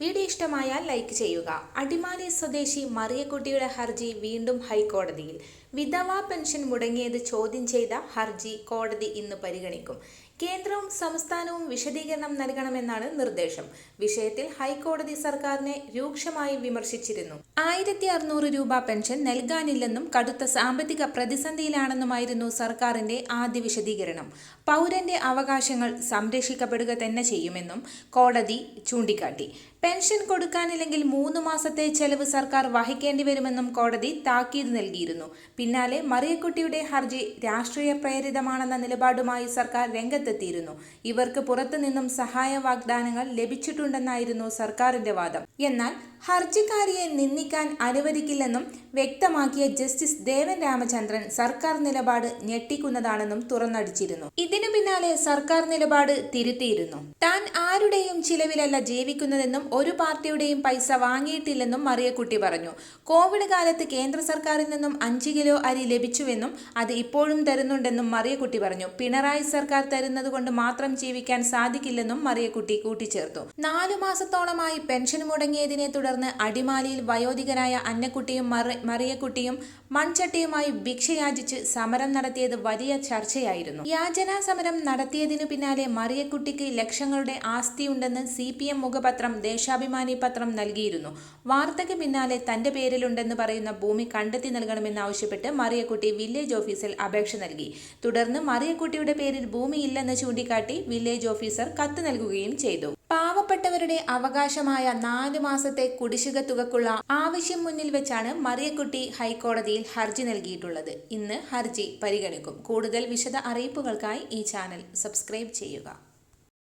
Video ഇഷ്ടമായാൽ like ചെയ്യുക. അടിമാലി സ്വദേശി മറിയക്കുട്ടിയുടെ ഹർജി വീണ്ടും ഹൈക്കോടതിയിൽ. വിധവാ പെൻഷൻ മുടങ്ങിയത് ചോദ്യം ചെയ്ത ഹർജി കോടതി ഇന്ന് പരിഗണിക്കും. കേന്ദ്രവും സംസ്ഥാനവും വിശദീകരണം നൽകണമെന്നാണ് നിർദ്ദേശം. വിഷയത്തിൽ ഹൈക്കോടതി സർക്കാരിനെ രൂക്ഷമായി വിമർശിച്ചിരുന്നു. ആയിരത്തി അറുന്നൂറ് രൂപ പെൻഷൻ നൽകാനില്ലെന്നും കടുത്ത സാമ്പത്തിക പ്രതിസന്ധിയിലാണെന്നുമായിരുന്നു സർക്കാരിന്റെ ആദ്യ വിശദീകരണം. പൗരന്റെ അവകാശങ്ങൾ സംരക്ഷിക്കപ്പെടുക തന്നെ ചെയ്യുമെന്നും കോടതി ചൂണ്ടിക്കാട്ടി. പെൻഷൻ കൊടുക്കാനില്ലെങ്കിൽ മൂന്ന് മാസത്തെ ചെലവ് സർക്കാർ വഹിക്കേണ്ടി വരുമെന്നും കോടതി താക്കീത് നൽകിയിരുന്നു. പിന്നാലെ മറിയക്കുട്ടിയുടെ ഹർജി രാഷ്ട്രീയ പ്രേരിതമാണെന്ന നിലപാടുമായി സർക്കാർ രംഗത്തെത്തിയിരുന്നു. ഇവർക്ക് പുറത്തുനിന്നും സഹായ വാഗ്ദാനങ്ങൾ ലഭിച്ചിട്ടുണ്ടെന്നായിരുന്നു സർക്കാരിന്റെ വാദം. എന്നാൽ ഹർജിക്കാരിയെ നിന്ദിക്കാൻ അനുവദിക്കില്ലെന്നും വ്യക്തമാക്കിയ ജസ്റ്റിസ് ദേവൻ രാമചന്ദ്രൻ സർക്കാർ നിലപാട് ഞെട്ടിക്കുന്നതാണെന്നും തുറന്നടിച്ചിരുന്നു. ഇതിനു പിന്നാലെ സർക്കാർ നിലപാട് തിരുത്തിയിരുന്നു. താൻ ആരുടെയും ചിലവിലല്ല ജീവിക്കുന്നതെന്നും ഒരു പാർട്ടിയുടെയും പൈസ വാങ്ങിയിട്ടില്ലെന്നും മറിയക്കുട്ടി പറഞ്ഞു. കോവിഡ് കാലത്ത് കേന്ദ്ര സർക്കാരിൽ നിന്നും അഞ്ച് കിലോ അരി ലഭിച്ചുവെന്നും അത് ഇപ്പോഴും തരുന്നുണ്ടെന്നും മറിയക്കുട്ടി പറഞ്ഞു. പിണറായി സർക്കാർ തരുന്നത് കൊണ്ട് മാത്രം ജീവിക്കാൻ സാധിക്കില്ലെന്നും മറിയക്കുട്ടി കൂട്ടിച്ചേർത്തു. നാലു മാസത്തോളമായി പെൻഷൻ മുടങ്ങിയതിനെ തുടർന്ന് അടിമാലിയിൽ വയോധികനായ അന്നക്കുട്ടിയും മറിയക്കുട്ടിയും മൺചട്ടിയുമായി ഭിക്ഷയാചിച്ച് സമരം നടത്തിയത് വലിയ ചർച്ചയായിരുന്നു. യാചനാ സമരം നടത്തിയതിനു പിന്നാലെ മറിയക്കുട്ടിക്ക് ലക്ഷങ്ങളുടെ ആസ്തിയുണ്ടെന്ന് സി പി എം മുഖപത്രം ദേശാഭിമാനി പത്രം നൽകിയിരുന്നു. വാർത്തയ്ക്ക് പിന്നാലെ തന്റെ പേരിലുണ്ടെന്ന് പറയുന്ന ഭൂമി കണ്ടെത്തി നൽകണമെന്നാവശ്യപ്പെട്ട് മറിയക്കുട്ടി വില്ലേജ് ഓഫീസിൽ അപേക്ഷ നൽകി. തുടർന്ന് മറിയക്കുട്ടിയുടെ പേരിൽ ഭൂമിയില്ലെന്ന് ചൂണ്ടിക്കാട്ടി വില്ലേജ് ഓഫീസർ കത്ത് നൽകുകയും ചെയ്തു. പാവപ്പെട്ടവരുടെ അവകാശമായ നാല് മാസത്തെ കുടിശ്ശിക തുകക്കുള്ള ആവശ്യം മുന്നിൽ വെച്ചാണ് മറിയക്കുട്ടി ഹൈക്കോടതിയിൽ ഹർജി നൽകിയിട്ടുള്ളത്. ഇന്ന് ഹർജി പരിഗണിക്കും. കൂടുതൽ വിശദ അറിയിപ്പുകൾക്കായി ഈ ചാനൽ സബ്സ്ക്രൈബ് ചെയ്യുക.